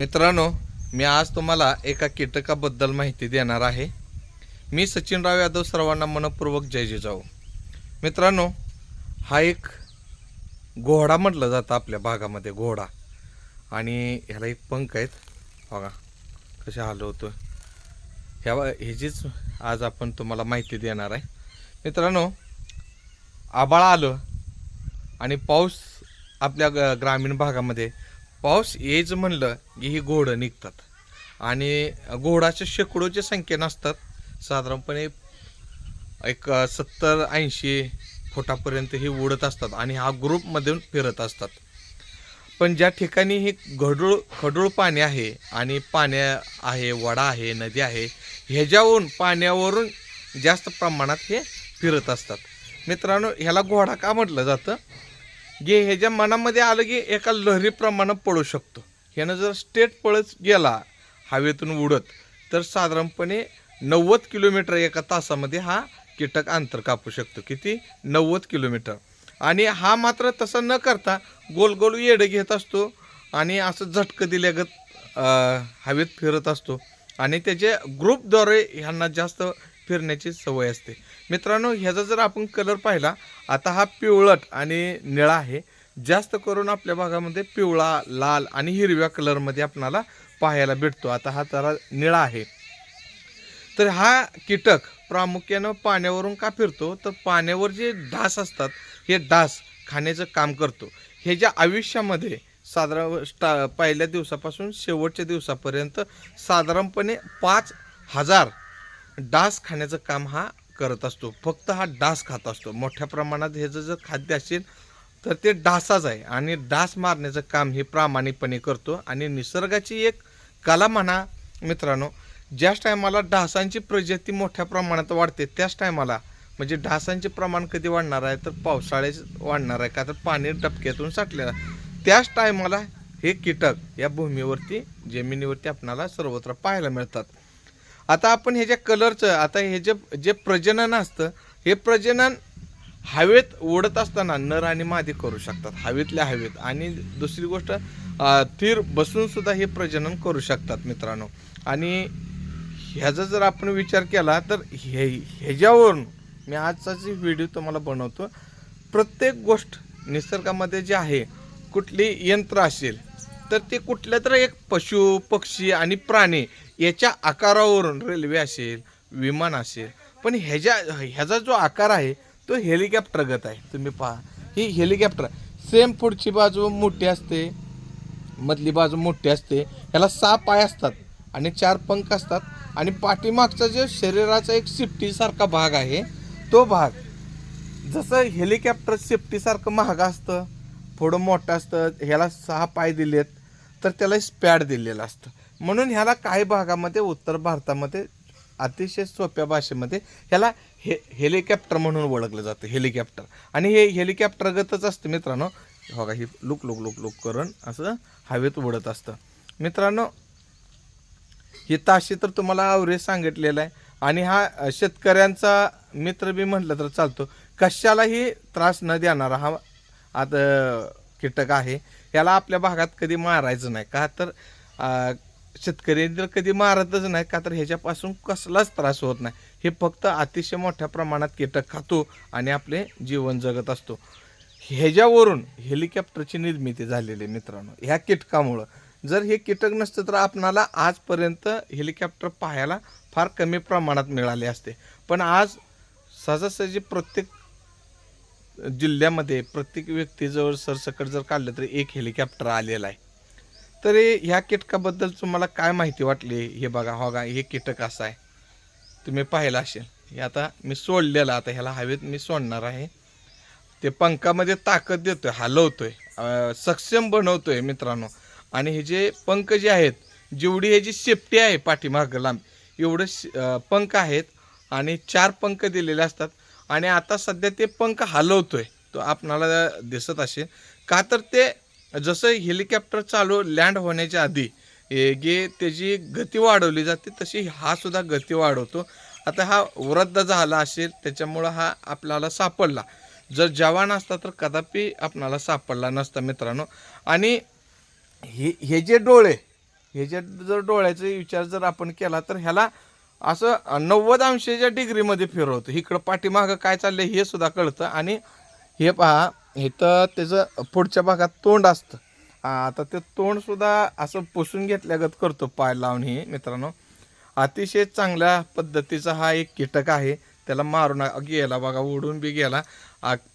मित्रांनो मी आज तुम्हाला एका कीटकाबद्दल माहिती देणार आहे. मी सचिनराव यादव सर्वांना मनपूर्वक जय जिजाऊ मित्रांनो हा एक घोडा म्हटलं जातं आपल्या भागामध्ये घोडा. आणि ह्याला एक पंख आहेत. बघा कसे हलवतो ह्या ह्याचीच आज आपण तुम्हाला माहिती देणार आहे. मित्रांनो आबाळ आलं आणि पाऊस आपल्या ग- ग्रामीण भागामध्ये पाऊस यायचं म्हणलं की ही घोडं निघतात. आणि घोडाच्या शेकडोच्या संख्येनं असतात साधारणपणे एक सत्तर ऐंशी फुटापर्यंत हे उडत असतात आणि हा ग्रुपमधून फिरत असतात. पण ज्या ठिकाणी हे घडूळ खडूळ पाणी आहे आणि पाण्या आहे वडा आहे नदी आहे ह्याच्यावरून पाण्यावरून जास्त प्रमाणात हे फिरत असतात. मित्रांनो ह्याला घोडा का म्हटलं जातं? गे ह्याच्या मनामध्ये आलं की एका लहरीप्रमाणे पळू शकतो. ह्यानं जर स्टेट पळत गेला हवेतून उडत तर साधारणपणे नव्वद किलोमीटर एका तासामध्ये हा कीटक अंतर कापू शकतो. किती? नव्वद किलोमीटर. आणि हा मात्र तसं न करता गोल गोल येडं घेत असतो आणि असं झटकं दिल्यागत हवेत फिरत असतो. आणि त्याच्या ग्रुपद्वारे ह्यांना जास्त फिरण्याची सवय असते. मित्रांनो ह्याचा जर आपण कलर पाहिला आता हा पिवळट आणि निळा आहे. जास्त करून आपल्या भागामध्ये पिवळा लाल आणि हिरव्या कलरमध्ये आपणाला पाहायला भेटतो. आता हा जरा निळा आहे. तर हा कीटक प्रामुख्यानं पाण्यावरून का फिरतो? तर पाण्यावर जे डास असतात हे डास खाण्याचं काम करतो. हे ज्या आयुष्यामध्ये साधारण स्टा पहिल्या दिवसापासून शेवटच्या दिवसापर्यंत साधारणपणे पाच हजार डास खाण्याचं काम हा करत असतो. फक्त हा डास खात असतो. मोठ्या प्रमाणात ह्याचं जर खाद्य असेल तर ते डासाच आहे. आणि डास मारण्याचं काम हे प्रामाणिकपणे करतो. आणि निसर्गाची एक कला म्हणा मित्रांनो ज्याच टायमाला डासांची प्रजाती मोठ्या प्रमाणात वाढते त्याच टायमाला म्हणजे डासांचे प्रमाण कधी वाढणार आहे तर पावसाळ्यात वाढणार आहे का? तर पाणी डबक्यातून साठलेलं आहे. त्याच टायमाला हे कीटक या भूमीवरती जमिनीवरती आपणाला सर्वत्र पाहायला मिळतात. आता आपण ह्याच्या कलरचं आता हे जे जे प्रजनन असतं हे प्रजनन हवेत ओढत असताना नर आणि मादी करू शकतात. हवेतल्या हवेत. आणि दुसरी गोष्ट थीर बसून सुद्धा हे प्रजनन करू शकतात मित्रांनो. आणि ह्याचा जर आपण विचार केला तर हे ह्याच्यावरून मी आजचा जे व्हिडिओ तुम्हाला बनवतो प्रत्येक गोष्ट निसर्गामध्ये जे आहे कुठली यंत्र असेल तर ते कुठल्या तर एक पशु पक्षी आणि प्राणी याच्या आकारावरून रेल्वे असेल विमान असेल पण ह्याच्या ह्याचा जो आकार आहे तो हेलिकॉप्टरगत आहे. तुम्ही पहा. ही हेलिकॉप्टर सेम पुढची बाजू मोठी असते मधली बाजू मोठी असते ह्याला सहा पाय असतात आणि चार पंख असतात. आणि पाठीमागचा जो शरीराचा एक सिफ्टीसारखा भाग आहे तो भाग जसं हेलिकॉप्टर सेफ्टीसारखं महाग असतं थोडं मोठं असतं ह्याला सहा पाय दिलेत तर त्याला स्पॅड दिलेलं असतं. म्हणून ह्याला काही भागामध्ये उत्तर भारतामध्ये अतिशय सोप्या भाषेमध्ये ह्याला हे हेलिकॉप्टर म्हणून ओळखलं जातं हेलिकॉप्टर. आणि हे हेलिकॉप्टरगतच असतं मित्रांनो. हो बघा ही लुक लुक लुक लुक करून असं हवेत उडत असतं. मित्रांनो ही ताशी तर तुम्हाला आवरेज सांगितलेलं आहे. आणि हा शेतकऱ्यांचा मित्र बी म्हटलं तर चालतो. कशालाही त्रास न देणारा हा आता कीटक आहे. याला आपल्या भागात कधी मारायचं नाही. का तर शेतकरी कधी मारतच नाही. का तर ह्याच्यापासून कसलाच त्रास होत नाही. हे फक्त अतिशय मोठ्या प्रमाणात कीटक खातो आणि आपले जीवन जगत असतो. ह्याच्यावरून हेलिकॉप्टरची निर्मिती झालेली आहे मित्रांनो. ह्या कीटकामुळं. जर हे कीटक नसतं तर आपणाला आजपर्यंत हेलिकॉप्टर पाहायला फार कमी प्रमाणात मिळाले असते. पण आज सहजासहजी प्रत्येक जिल्ह्यामध्ये प्रत्येक व्यक्तीजवळ सरसकट जर काढलं तर एक हेलिकॉप्टर आलेला आहे. तर ह्या कीटकाबद्दल तुम्हाला काय माहिती वाटली? हे बघा हो का हे कीटक असं आहे. तुम्ही पाहिलं असेल. हे आता मी सोडलेलं आता ह्याला हवेत मी सोडणार आहे. ते पंखामध्ये ताकद देतोय हलवतोय आहे सक्षम बनवतोय मित्रांनो. आणि हे जे पंख जे आहेत जेवढी ह्याची सेफ्टी आहे पाठीमागं लांब एवढं श- पंख आहेत आणि चार पंख दिलेले असतात. आणि आता सध्या ते पंख हलवतोय. तो आपणाला दिसत असेल. का तर ते जसं हेलिकॉप्टर चालू लँड होण्याच्या आधी हे गे त्याची गती वाढवली जाते तशी हा सुद्धा गती वाढवतो. आता हा वृद्ध झाला असेल त्याच्यामुळं हा आपल्याला सापडला. जर जवान असता तर कदापि आपणाला सापडला नसता मित्रांनो. आणि हे हे जे डोळे हे जे जर डोळ्याचा विचार जर आपण केला तर ह्याला असं नव्वद अंशाच्या डिग्रीमध्ये फिरवतो. इकडं पाठीमागं काय चाललं हे सुद्धा कळतं. आणि हे पहा इथं त्याचं पुढच्या भागात तोंड असतं. आता ते तोंडसुद्धा असं पुसून घेतल्यागत करतो पाय लावून हे मित्रांनो. अतिशय चांगल्या पद्धतीचा हा एक कीटक आहे. त्याला मारून गेला बघा उडून बी गेला.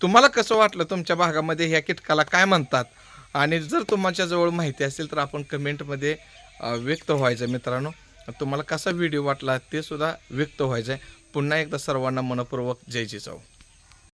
तुम्हाला कसं वाटलं तुमच्या भागामध्ये ह्या कीटकाला काय म्हणतात? आणि जर तुमच्याजवळ माहिती असेल तर आपण कमेंटमध्ये व्यक्त व्हायचं मित्रांनो. तुम्हाला कसा व्हिडिओ वाटला ते सुद्धा व्यक्त व्हायचं आहे पुन्हा एकदा सर्वांना मनपूर्वक जय जिजाऊ.